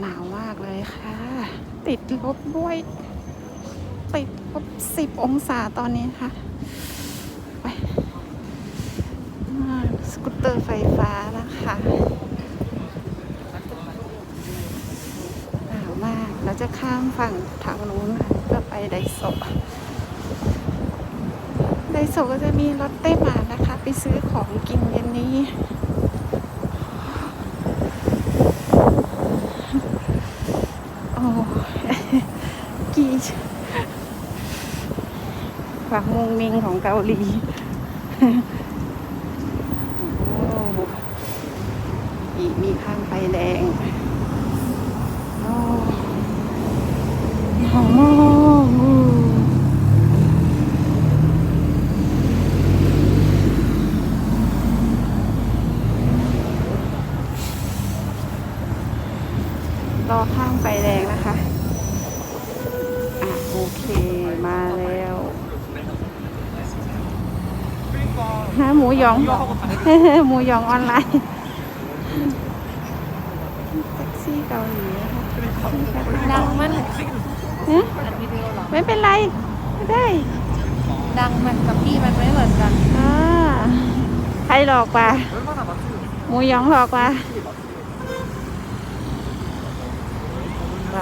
หนาวมากเลยค่ะ ติดลบด้วย ติดลบสิบองศาตอนนี้ค่ะไปสกูตเตอร์ไฟฟ้านะคะหนาวมากเราจะข้ามฝั่งทางนู้นค่ะเพื่อไปไดโซไดโซก็จะมีรถเต้มานะคะ ไปซื้อของกินเย็นนี้ โอ้ กี ความมุงมิงของเกาหลีโอ้อีมีข้างไฟแดงโอ้หอมมรอข้ามไฟแดงนะคะ อะ โอเค มาแล้วฮะ หมูหยอง หมูหยองออนไลน์แท็กซี่เกาหลีนะคะดังมันฮะอัดวิดีโอเหรอไม่เป็นไรไม่ได้ ดังมันกับพี่มันไม่เหมือนกันอ่าใครหลอกปะหมูหยองหลอกปะไป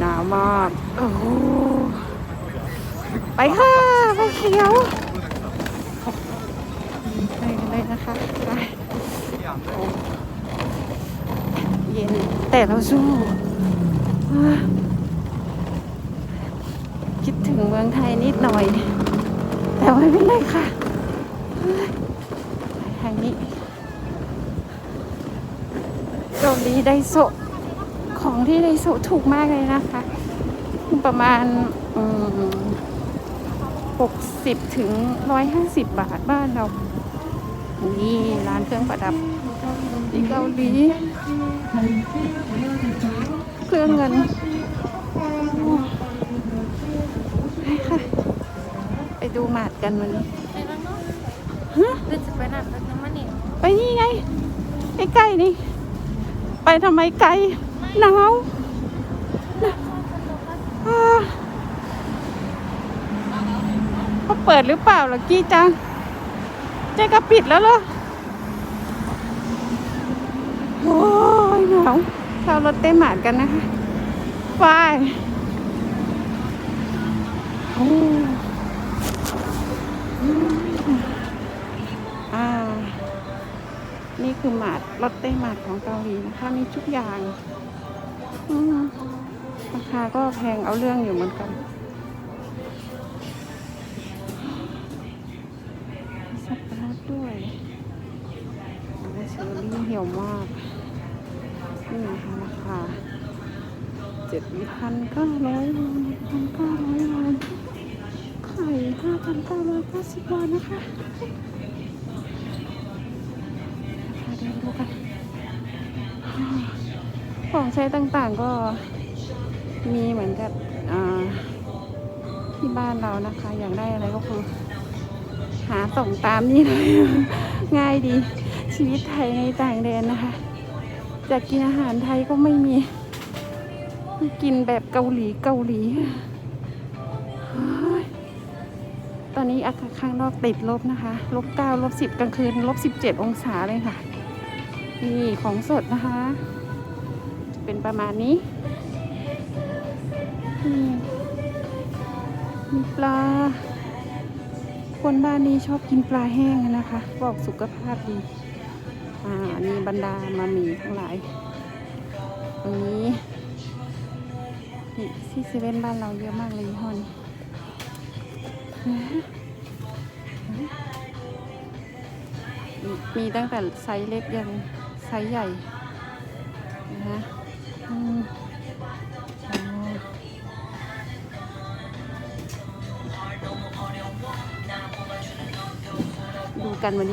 หนาวมาก โอ้โหไปค่ะ ไปเขียวไปกั นเลยนะคะไปโอ้เย็นแต่เราสู้คิดถึงเมืองไทยนิดหน่อย แต่ไม่เป็นไรค่ะทางนี้เกาหลีไดโซของที่ไดโซถูกมากเลยนะคะ ประมาณหกสิบถึงร้อยห้าสิบบาทบ้านเรา นี่ร้านเครื่องประดับที่เกาหลีเครื่องเงินไปค่ะไปดูหมาดกันวันนี้ไปนั่งเนาะฮะเพื่อนจะไปนั่งไปนั่งมันนี่ไปนี่ไงใกล้ๆนี่ ไปทำไมไกลหนาวนะอ่าเขาเปิดหรือเปล่าล่ะกี้จัง เจ๊ก็ปิดแล้วเหรอโอ้ยหนาวเรารถเต้หมาดกันนะคะไปโอ้อ่านี่คือหมาดลอตเต้หมาดของเกาหลีนะคะ มีทุกอย่างราคาก็แพงเอาเรื่องอยู่เหมือนกัน ด้วยโอ้เชอรี่เหี่ยวมาก นี่นะคะราคาเจ็ดพันเก้าร้อยวอนพันเก้าร้อยวอนไข่ห้าพันเก้าร้อยเก้าสิบบาทนะคะมาเดินดูกันของใช้ต่างๆก็มีเหมือนกับที่บ้านเรานะคะ อยากได้อะไรก็คือาส่งตามนี่เลยง่ายดี ชีวิตไทยในต่างแดนนะคะ จะกินอาหารไทยก็ไม่มี กินแบบเกาหลีเกาหลี ตอนนี้อากาศข้างนอกติดลบนะคะลบเก้าลบสิบกลางคืนลบสิบเจ็ดองศาเลยค่ะ นี่ของสดนะคะ เป็นประมาณนี้นี่มีปลา คนบ้านนี้ชอบกินปลาแห้งนะคะบอกสุขภาพดี อ่านี่บรรดามามีทั้งหลายตรงนี้นี่ที่เซเว่นบ้านเราเยอะมากเลยยี่ห้อนมีตั้งแต่ไซส์เล็กยันไซส์ใหญ่ กันวันนี้